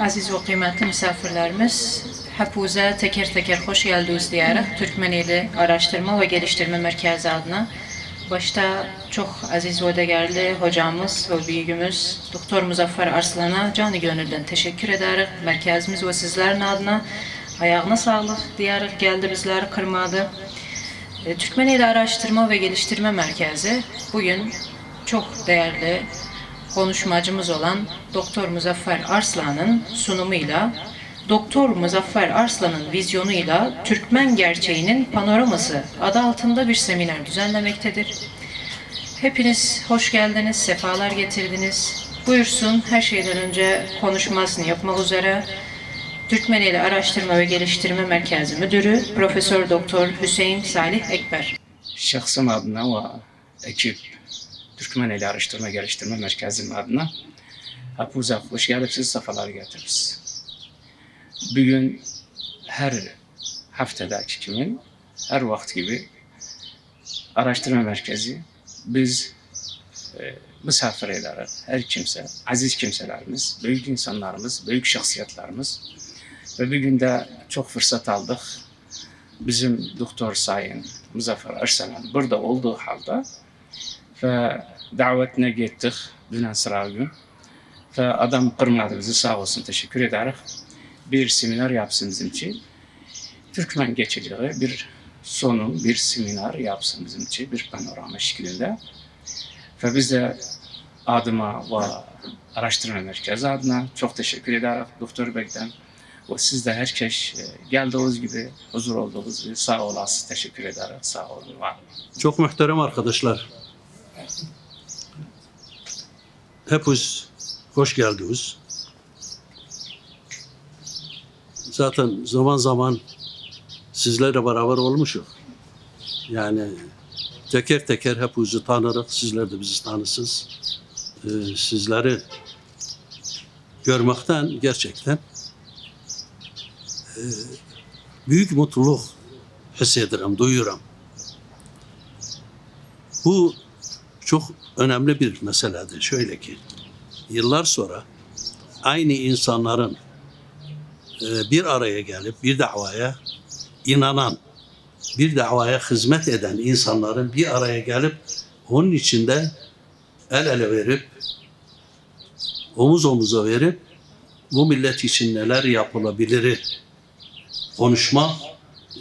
Aziz ve kıymetli misafirlerimiz, hepinize teker teker hoş geldiniz diyerek Türkmenili Araştırma ve Geliştirme Merkezi adına başta çok aziz ve değerli hocamız ve büyüğümüz Doktor Muzaffer Arslan'a canı gönülden teşekkür ederek merkezimiz ve sizlerin adına ayağına sağlık diyerek geldi bizleri kırmadı. E, Türkmenili Araştırma ve Geliştirme Merkezi bugün çok değerli konuşmacımız olan Doktor Muzaffer Arslan'ın sunumuyla Doktor Muzaffer Arslan'ın vizyonuyla Türkmen gerçeğinin panoraması adı altında bir seminer düzenlemektedir. Hepiniz hoş geldiniz, sefalar getirdiniz. Buyursun her şeyden önce konuşmasını yapmak üzere Türkmeneli Araştırma ve Geliştirme Merkezi Müdürü Profesör Doktor Hüseyin Salih Ekber. şahsım adına ve ekip Türkmeneli Araştırma Geliştirme Merkezim adına hepinize hoş geldiniz, sefalar getirdiniz. Bugün her haftadaki kimin her vakit gibi araştırma merkezi biz e, misafir ederek her kimse, aziz kimselerimiz, büyük insanlarımız, büyük şahsiyetlerimiz ve bugün de çok fırsat aldık. Bizim Doktor Sayın Muzaffer Arslan burada olduğu halde davetine gittik dünden sıra gün. Adam kırmadı bizi sağ olsun teşekkür ederek bir seminer yapsın bizim için. Türkmen geçiciliği bir sunum, bir seminer yapsın bizim için bir panorama şeklinde. Ve biz de adıma ve araştırma merkezi adına çok teşekkür ederek Doktor Bey'den ve siz de herkes e, geldiğiniz gibi, huzur olduğunuz gibi sağ olasınız. Teşekkür ederim. Sağ olun. Var. Çok muhterem arkadaşlar. Hepiniz hoş geldiniz. Zaten zaman zaman sizlerle beraber olmuşuz. Yani teker teker hepinizi tanırız. Sizler de bizi tanısınız. Ee, sizleri görmekten gerçekten e, büyük mutluluk hissediyorum, duyuyorum. Bu çok önemli bir meseledir. Şöyle ki, yıllar sonra aynı insanların e, bir araya gelip bir davaya inanan, bir davaya hizmet eden insanların bir araya gelip onun içinde el ele verip, omuz omuza verip bu millet için neler yapılabilir konuşmak,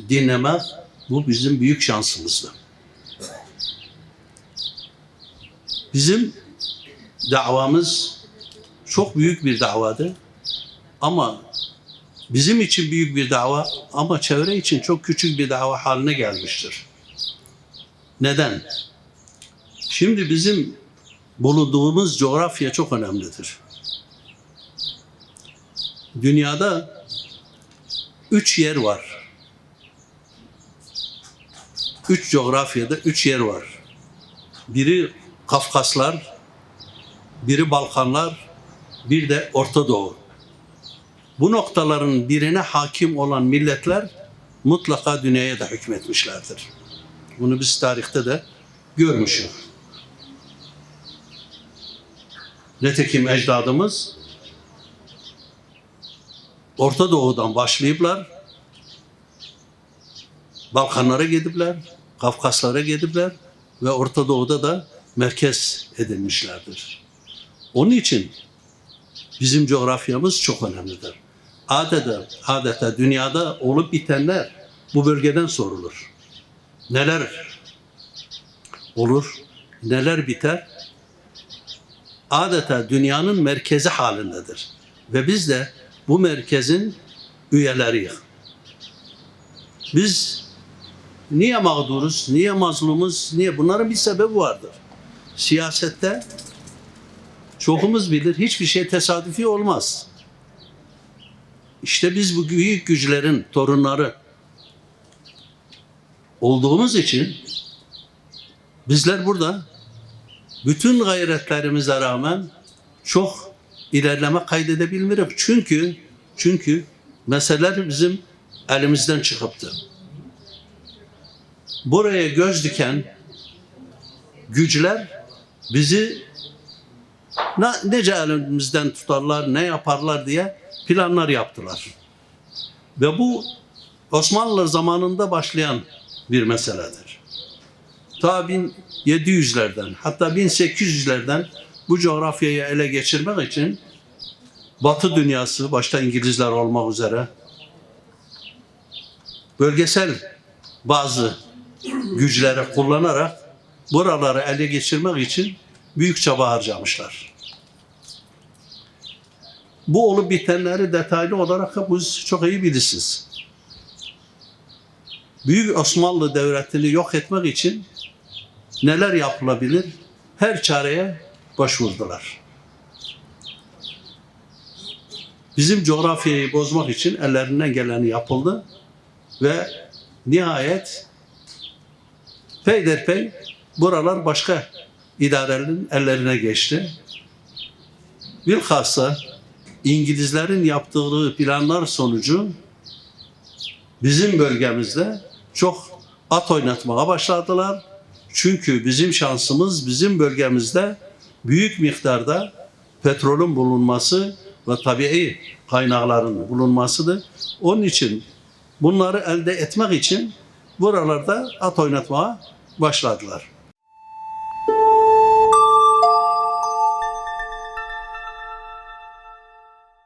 dinlemek bu bizim büyük şansımızdı. Bizim davamız çok büyük bir davadır. Ama bizim için büyük bir dava ama çevre için çok küçük bir dava haline gelmiştir. Neden? Şimdi bizim bulunduğumuz coğrafya çok önemlidir. Dünyada üç yer var. Üç coğrafyada üç yer var. Biri Kafkaslar, biri Balkanlar, bir de Orta Doğu. Bu noktaların birine hakim olan milletler mutlaka dünyaya da hükmetmişlerdir. Bunu biz tarihte de görmüşüz. Nitekim ecdadımız Orta Doğu'dan başlayıplar, Balkanlara gidipler, Kafkaslara gidipler ve Orta Doğu'da da merkez edilmişlerdir. Onun için bizim coğrafyamız çok önemlidir. Adeta, adeta dünyada olup bitenler bu bölgeden sorulur. Neler olur, neler biter? Adeta dünyanın merkezi halindedir. Ve biz de bu merkezin üyeleriyiz. Biz niye mağduruz, niye mazlumuz, niye? Bunların bir sebebi vardır. Siyasette çoğumuz bilir hiçbir şey tesadüfi olmaz. İşte biz bu büyük güçlerin torunları olduğumuz için bizler burada bütün gayretlerimize rağmen çok ilerleme kaydedebilmiyoruz. Çünkü çünkü meseleler bizim elimizden çıkıptı. Buraya göz diken güçler bizi ne, nece elimizden tutarlar, ne yaparlar diye planlar yaptılar. Ve bu Osmanlılar zamanında başlayan bir meseledir. Ta 1700'lerden hatta 1800'lerden bu coğrafyayı ele geçirmek için Batı dünyası başta İngilizler olmak üzere bölgesel bazı güçleri kullanarak buraları ele geçirmek için büyük çaba harcamışlar. Bu olup bitenleri detaylı olarak hepiniz çok iyi bilirsiniz. Büyük Osmanlı Devleti'ni yok etmek için neler yapılabilir? Her çareye başvurdular. Bizim coğrafyayı bozmak için ellerinden geleni yapıldı ve nihayet peyderpey buralar başka idarelerin ellerine geçti. Bilhassa İngilizlerin yaptığı planlar sonucu bizim bölgemizde çok at oynatmaya başladılar. Çünkü bizim şansımız bizim bölgemizde büyük miktarda petrolün bulunması ve tabii kaynakların bulunmasıdır. Onun için bunları elde etmek için buralarda at oynatmaya başladılar.